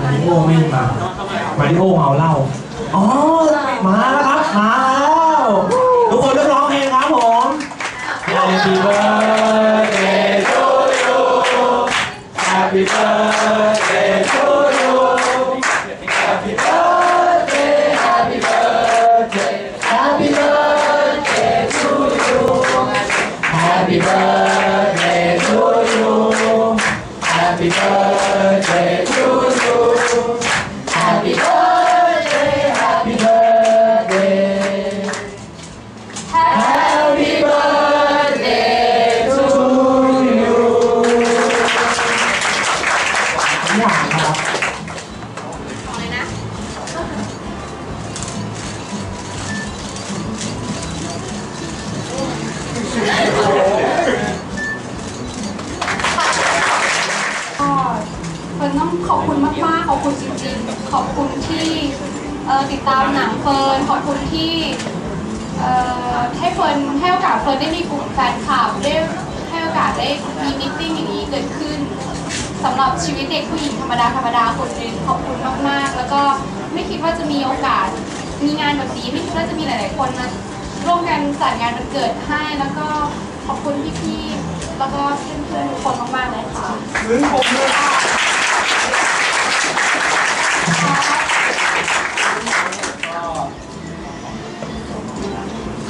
มาริโอไม่มา มาริโอเมาเหล้า อ๋อ มาแล้วครับ มาแล้วทุกคนเริ่มร้องเพลงครับผม Happy birthday to you Happy birthday to you Happy birthday Happy birthday Happy birthday to you Happy birthday ขอบคุณที่ติดตามหนังเฟิร์นขอบคุณที่ให้เฟิร์นให้โอกาสเฟิร์นได้มีกลุ่มแฟนคลับได้ให้โอกาสได้มีมิทติ้งอย่างนี้เกิดขึ้นสำหรับชีวิตเด็กผู้หญิงธรรมดาธรรมดาคนหนึงขอบคุณมากๆ แล้วก็ไม่คิดว่าจะมีโอกาสมีงานแบบนี้ไม่คิดว่าจะมีหลาย ๆ คนมาร่วมกันจัดงานวันเกิดให้แล้วก็ขอบคุณพี่ๆแล้วก็เพื่อนๆทุกคนมากๆเลยค่ะถึงผมเลย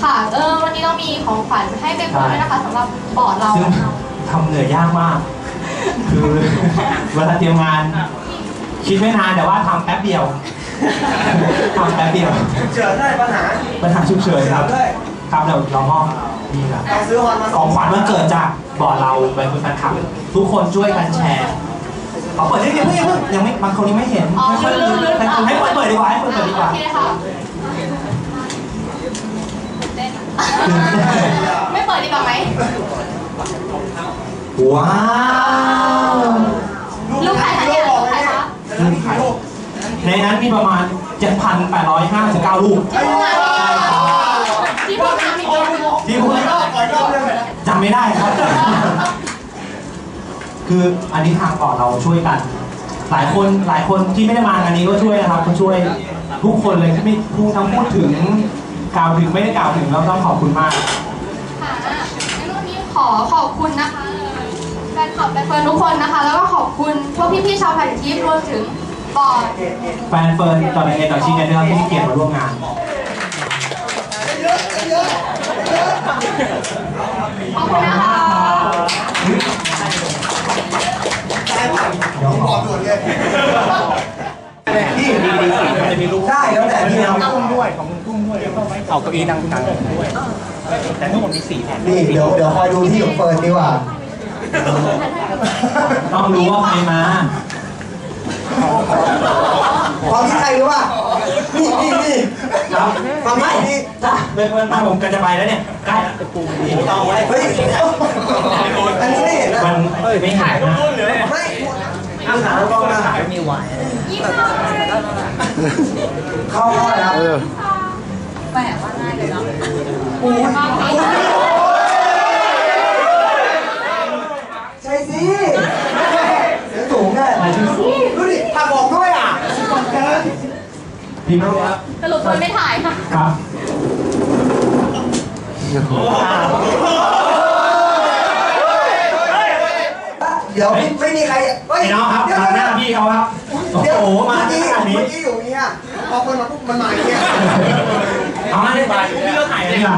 ค่ะ เออวันนี้เรามีของขวัญให้เบเฟิร์นด้วยนะคะสำหรับบอร์ดเราซึ่งทำเหนื่อยยากมาก คือเวลาเตรียมงาน คิดไม่นานแต่ว่าทำแป๊บเดียวทำแป๊บเดียวเจอได้ปัญหาปัญหาฉุกเฉินครับด้วยครับเดี๋ยวเรามอบนี่ครับต้องซื้อฮอนมาของขวัญวันเกิดจากบอร์ดเราไปคุณแฟนคลับทุกคนช่วยกันแชร์ ขอเปิดได้ยังไม่ยังไม่ยังไม่บางคนยังไม่เห็นอ๋อไม่ค่อยลืมลืมให้คนให้คนเปิดดีกว่าให้คนเปิดดีกว่า โอเคค่ะเต้นไม่เปิดดีกว่าไหมว้าวลูกใครคะเนี่ยลูกใครคะในนั้นมีประมาณ 7,859 ลูกที่พูดมามีกี่ลูกที่พูดขออีกรอบหนึงจำไม่ได้ครับ คืออันนี้ทางก่อนเราช่วยกัน หลายคนหลายคนที่ไม่ได้มางานนี้ก็ช่วยนะครับก็ช่วยทุกคนเลยที่ไม่พูดทั้งพูดถึงกล่าวถึงไม่ได้กล่าวถึงเราต้องขอบคุณมาก ค่ะงั้นวันนี้ขอขอบคุณนะคะแฟนคลับแฟนเฟิร์นทุกคนนะคะ แล้วก็ขอบคุณพวกพี่ๆชาวพันทิพย์รวมถึงบอร์ดแฟนเฟิร์นต่อเอต่อชีเนเนอร์ที่ให้เกียรติมาร่วมงานขอบคุณนะคะ ผมบอกด่วนเลยพี่ดีดีมันจะมีลูกได้แล้วแต่พี่เอากุ้งด้วยของกุ้งด้วยเอาเก้าอี้นั่งนั่งด้วยแต่ทั้งหมดมีสี่แผ่นนี่เดี๋ยวเดี๋ยวคอยดูที่ของเฟิร์นดีกว่าต้องรู้ว่าใครมาความที่ใครรู้ป่ะนี่นี่นี่ครับความที่นี่จ้าเป็นเพื่อนมาผมกันจะไปแล้วเนี่ยใกล้เอาไว้เฮ้ยอันนี้ไม่เห็นนะมันไม่หายนะไม่ อาหารกองอาหารมีไวน์ยิ้มหน่อยเข้าเข้าแล้วแหมว่าง่ายเลยเนาะอุ้ยมากเลยใช่สิเสียงสูงแน่ดูดิผักบอกด้วยอะพิมพ์ครับสรุปคนไม่ถ่ายค่ะครับ เดี๋ยวไม่มีใครเฮ้ยไอ้น้องครับเดี๋ยวมาหเดี๋น้ายวพี่เขาครับโอ้เดี๋ยวโหมาเมื่อขกี้นาดนี้เมื่อกี้อยู่อย่างเงี้ยพอคนมาปุ๊บมันมาอย่างเงี้ยเอามาเลยพี่ก็ถ่ายเลยค่ะ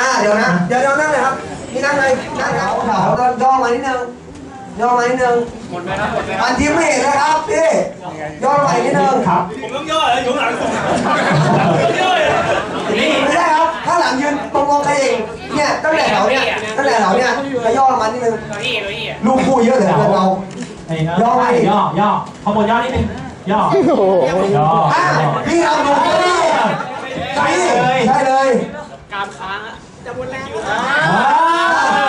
อ่าเดี๋ยวนะเดี๋ยวเดี๋ยวนั่งเลยครับนี่นั่งเลยนั่งครับเขาย่อมานิดนึงย่อมานิดนึงหมดไหมครับหมดไหมอันที่ไม่เห็นนะครับพี่ย่อมาอีกนิดนึงครับผมต้องย่อแล้วอยู่หลังผมย่อเลยนี่ไม่ได้ครับข้างหลังยืนตรงๆใครเองเนี่ยตั้งแต่แถวเนี่ย ตั้งแต่แถวเนี่ยจะย่อมานิดนึงลูกคู่เยอะเหลือเกินเราไอ้ย่ออย่อย่อข้างบนย่อนิดนึงย่อย่ออะพี่เอาดูพี่ใช่พี่เลยได้เลยอ่าอ่